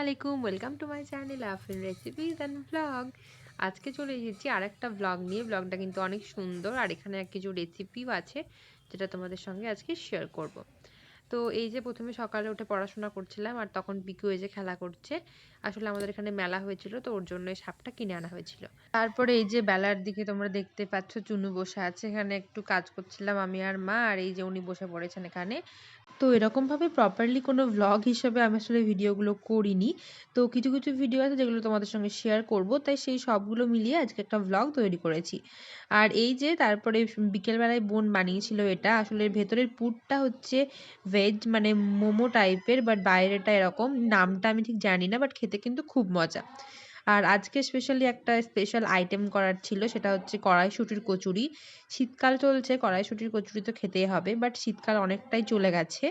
আলাইকুম welcome to my channel Afin recipes and blog আজকে চলে এসেছি আর একটা ব্লগ নিয়ে। ব্লগটা কিন্তু অনেক সুন্দর আর এখানে এক কিছু রেসিপিও আছে যেটা তোমাদের সঙ্গে আজকে শেয়ার করব। তো এই যে প্রথমে সকালে উঠে পড়াশোনা করছিলাম আর তখন পিকু এই যে খেলা করছে আসলে আমাদের এখানে মেলা হয়েছিল, তো ওর জন্য সাপটা কিনে আনা হয়েছিল। তারপরে এই যে বেলার দিকে তোমরা দেখতে পাচ্ছ চুনু বসে আছে, এখানে একটু কাজ করছিলাম আমি আর মা, আর এই যে উনি বসে পড়েছেন এখানে। তো এরকমভাবে প্রপারলি কোনো ভ্লগ হিসেবে আমি আসলে ভিডিওগুলো করিনি। তো কিছু কিছু ভিডিও আছে যেগুলো তোমাদের সঙ্গে শেয়ার করব, তাই সেই সবগুলো মিলিয়ে আজকে একটা ভ্লগ তৈরি করেছি। আর এই যে তারপরে বিকেলবেলায় বোন বানিয়েছিল এটা, আসলে ভেতরের পুরটা হচ্ছে ভেজ মানে মোমো টাইপের বাট বাইরেটা এরকম, নামটা আমি ঠিক জানি না বাট খেতে কিন্তু খুব মজা। আর আজকে স্পেশালি একটা স্পেশাল আইটেম করার ছিল, সেটা হচ্ছে কড়াইশুঁটির কচুরি। শীতকাল চলছে, কড়াইশুঁটির কচুরি তো খেতেই হবে বাট শীতকাল অনেকটাই চলে গেছে।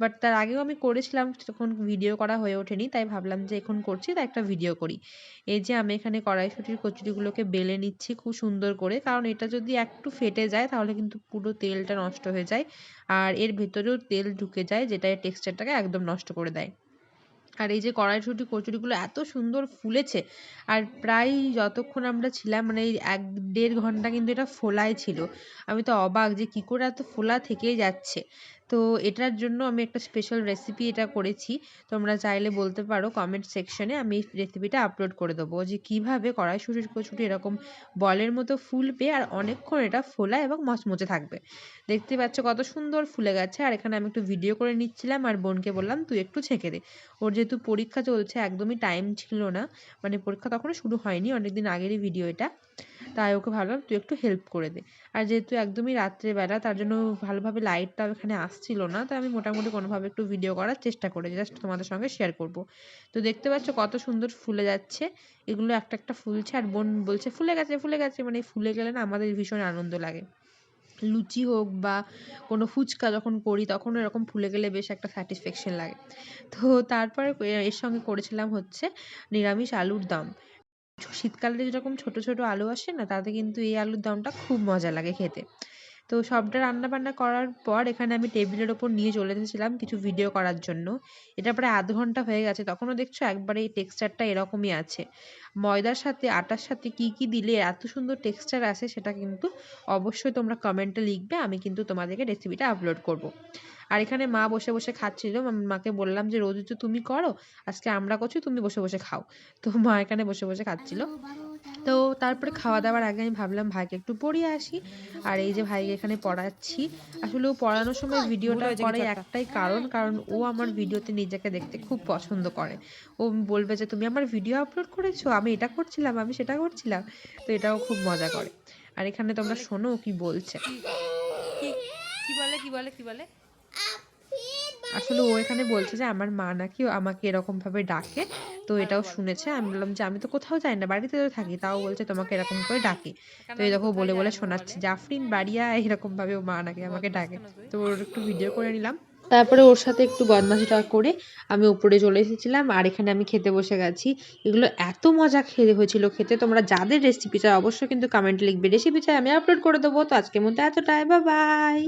বাট তার আগেও আমি করেছিলাম তখন ভিডিও করা হয়ে ওঠেনি, তাই ভাবলাম যে এখন করছি, তাই একটা ভিডিও করি। এই যে আমি এখানে কড়াইশুঁটির কচুরিগুলোকে বেলে নিচ্ছি খুব সুন্দর করে, কারণ এটা যদি একটু ফেটে যায়, তাহলে কিন্তু পুরো তেলটা নষ্ট হয়ে যায়, আর এর ভেতরেও তেল ঢুকে যায়, যেটা এর টেক্সচারটাকে একদম নষ্ট করে দেয়। আর এই যে কড়াইশুঁটি, কচুরিগুলো এত সুন্দর ফুলেছে। আর প্রায় যতক্ষণ আমরা ছিলাম মানে এই এক দেড় ঘণ্টা কিন্তু এটা ফোলাই ছিল। আমি তো অবাক যে কী করে এত ফোলা থেকেই যাচ্ছে। তো এটার জন্য আমি একটা স্পেশাল রেসিপি এটা করেছি। তোমরা চাইলে বলতে পারো কমেন্ট সেকশনে আমি এই রেসিপিটা আপলোড করে দেবো। যে কীভাবে কড়াইশুঁটির কচুরি এরকম বলের মতো ফুলবে আর অনেকক্ষণ এটা ফোলা এবং মচমচে থাকবে। দেখতে পাচ্ছ কত সুন্দর ফুলে গেছে। আর এখানে আমি একটু ভিডিও করে নিচ্ছিলাম আর বোনকে বললাম, তুই একটু ছেঁকে দে। ওর যেহেতু পরীক্ষা চলছে, একদমই টাইম ছিল না। মানে পরীক্ষা তখনও শুরু হয়নি, অনেকদিন আগেরই ভিডিও এটা। তাই ওকে ভাবলাম, তুই একটু হেল্প করে দে। আর যেহেতু একদমই রাত্রেবেলা, তার জন্য ভালোভাবে লাইটটাও এখানে আসছিল না, তাই আমি মোটামুটি কোনোভাবে একটু ভিডিও করার চেষ্টা করেছি জাস্ট তোমাদের সঙ্গে শেয়ার করব। তো দেখতে পাচ্ছ কত সুন্দর ফুলে যাচ্ছে, এগুলো একটা একটা ফুলছে আর বোন বলছে, ফুলে গেছে ফুলে গেছে। মানে ফুলে গেলে না আমাদের ভীষণ আনন্দ লাগে। লুচি হোক বা কোনো ফুচকা যখন করি, তখন এরকম ফুলে গেলে বেশ একটা স্যাটিসফ্যাকশন লাগে। তো তারপরে এর সঙ্গে করেছিলাম হচ্ছে নিরামিষ আলুর দম। শীতকালে যেরকম ছোট ছোট আলু আসে না, তাতে কিন্তু এই আলুর দমটা খুব মজা লাগে খেতে। তো সবটা রান্না বান্না করার পর এখানে আমি টেবিলের ওপর নিয়ে চলে এসেছিলাম কিছু ভিডিও করার জন্য। এটা প্রায় আধ ঘণ্টা হয়ে গেছে। তখনও দেখছ একবারে এই টেক্সচারটা এরকমই আছে। ময়দার সাথে, আটার সাথে কি কি দিলে এত সুন্দর টেক্সচার আসে সেটা কিন্তু অবশ্যই তোমরা কমেন্টে লিখবে। আমি কিন্তু তোমাদেরকে রেসিপিটা আপলোড করব। আর এখানে মা বসে বসে খাচ্ছিল। মাকে বললাম যে, রোজ তুমি করো। আজকে আমরা করছি, তুমি বসে বসে খাও। তো মা এখানে বসে বসে খাচ্ছিল। তো তারপরে খাওয়া দাওয়ার আগে আমি ভাবলাম ভাইকে একটু পড়িয়ে আসি। আর এই যে ভাইকে এখানে পড়াচ্ছি আসলে ও পড়ানোর সময় ভিডিওটা করে একটাই কারণ কারণ ও আমার ভিডিওতে নিজেকে দেখতে খুব পছন্দ করে। ও বলবে যে তুমি আমার ভিডিও আপলোড করেছ আমি এটা করছিলাম আমি সেটা করছিলাম। তো এটাও খুব মজা করে। আর এখানে তোমরা শোনো কি বলছে। কি বলে কি বলে কি বলে? আসলে ও এখানে বলছে যে আমার মা নাকি আমাকে এরকম ভাবে ডাকে। তো এটাও শুনেছে। আমি বললাম যে আমি তো কোথাও যাই না বাড়িতে তো থাকি। তাও বলছে তোমাকে এরকম করে ডাকে। তো এই দেখো বলে বলে শোনাচ্ছে জাফরিন বাড়িয়া এরকম ভাবে ও মা নাকি আমাকে ডাকে। তো ওর একটু ভিডিও করে নিলাম। তারপরে ওর সাথে একটু বদমাশিটা করে আমি উপরে চলে এসেছিলাম আর এখানে আমি খেতে বসে গেছি। এগুলো এত মজা খেতে হয়েছিল খেতে। তোমরা যাদের রেসিপি চাই অবশ্যই কিন্তু কমেন্ট লিখবে। রেসিপি চাই আমি আপলোড করে দেবো। তো আজকের মতো এতটাই। বা বাই